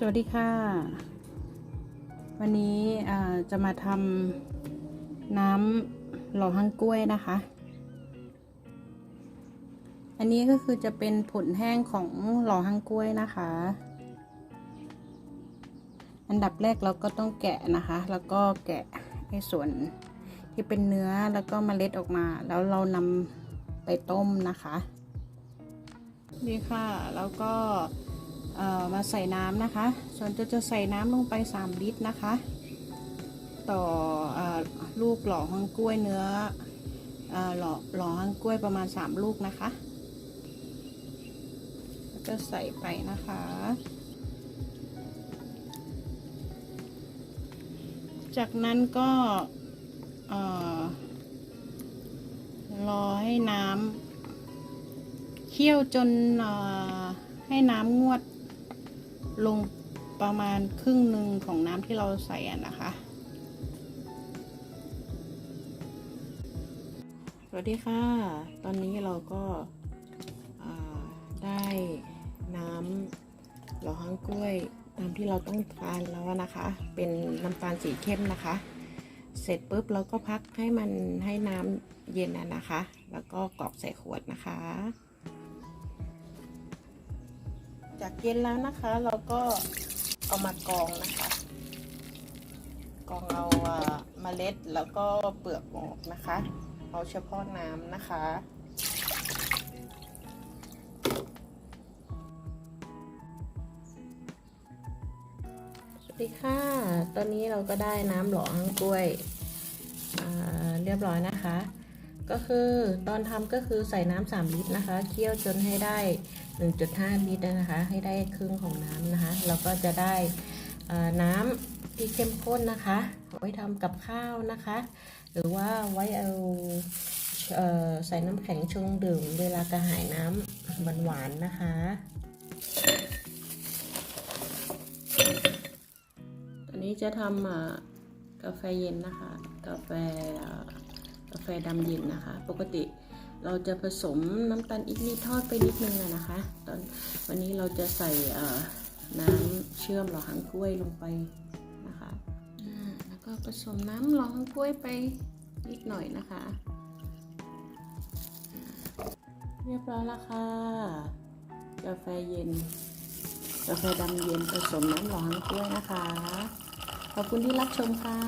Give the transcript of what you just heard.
สวัสดีค่ะ วันนี้จะมาทำน้ำหล่อฮังกล้วยนะคะ อันนี้ก็คือจะเป็นผลแห้งของหล่อฮังกล้วยนะคะ อันดับแรกเราก็ต้องแกะนะคะ แล้วก็แกะในส่วนที่เป็นเนื้อแล้วก็เมล็ดออกมา แล้วเรานำไปต้มนะคะ นี่ค่ะแล้วก็ มาใส่น้ำนะคะ ส่วนจะจะใส่น้ำลงไป 3 ลิตรนะคะ ต่ออลูกหล่อฮังกล้วยเนื้ออหล่อหล่อฮังกล้วยประมาณ 3 ลูกนะคะแล้วก็ใส่ไปนะคะ จากนั้นก็เอ่อรอให้น้ำเคี่ยวจนให้น้ำงวด ลงประมาณครึ่งหนึ่งของน้ำที่เราใส่นะคะ สวัสดีค่ะ ตอนนี้เราก็าได้น้ำหล่อฮังกล้วยตามที่เราต้องการแล้วนะคะ เป็นน้ำตาลสีเข้มนะคะ เสร็จปุ๊บเราก็พักให้มันให้น้ำเย็นนะนะคะ แล้วก็กรอกใส่ขวดนะคะ จากเย็นแล้วนะคะ เราก็เอามากองนะคะ กองเอาเมล็ดแล้วก็เปลือกออกนะคะ เอาเฉพาะน้ำนะคะสวัสดีค่ะ ตอนนี้เราก็ได้น้ำหล่อฮังกล้วยเรียบร้อยนะคะ ก็คือตอนทำก็คือใส่น้ำ3ลิตรนะคะเคี่ยวจนให้ได้ 1.5 ลิตรนะคะ ให้ได้ครึ่งของน้ำนะคะแล้วก็จะได้น้ำที่เข้มข้นนะคะ ไว้ทำกับข้าวนะคะ หรือว่าไว้เอาเออใส่น้ำแข็งชงดื่ม เวลากระหายน้ำหวานๆนะคะตอนนี้จะทำกาแฟเย็นนะคะ กาแฟากาแฟดำเย็นนะคะ ปกติเราจะผสมน้ำตาลอิกนิดทอดไปนิดนึงนะคะ ตอนวันนี้เราจะใส่น้ำเชื่อมหล่อหางกล้วยลงไปนะคะแล้วก็ผสมน้ำหล่อหางกล้วยไปนิดหน่อยนะคะ เรียบร้อยแล้วค่ะกาแฟเย็นกาแฟดำเย็นผสมน้ำหล่อหางกล้วยนะคะ ขอบคุณที่รับชมค่ะ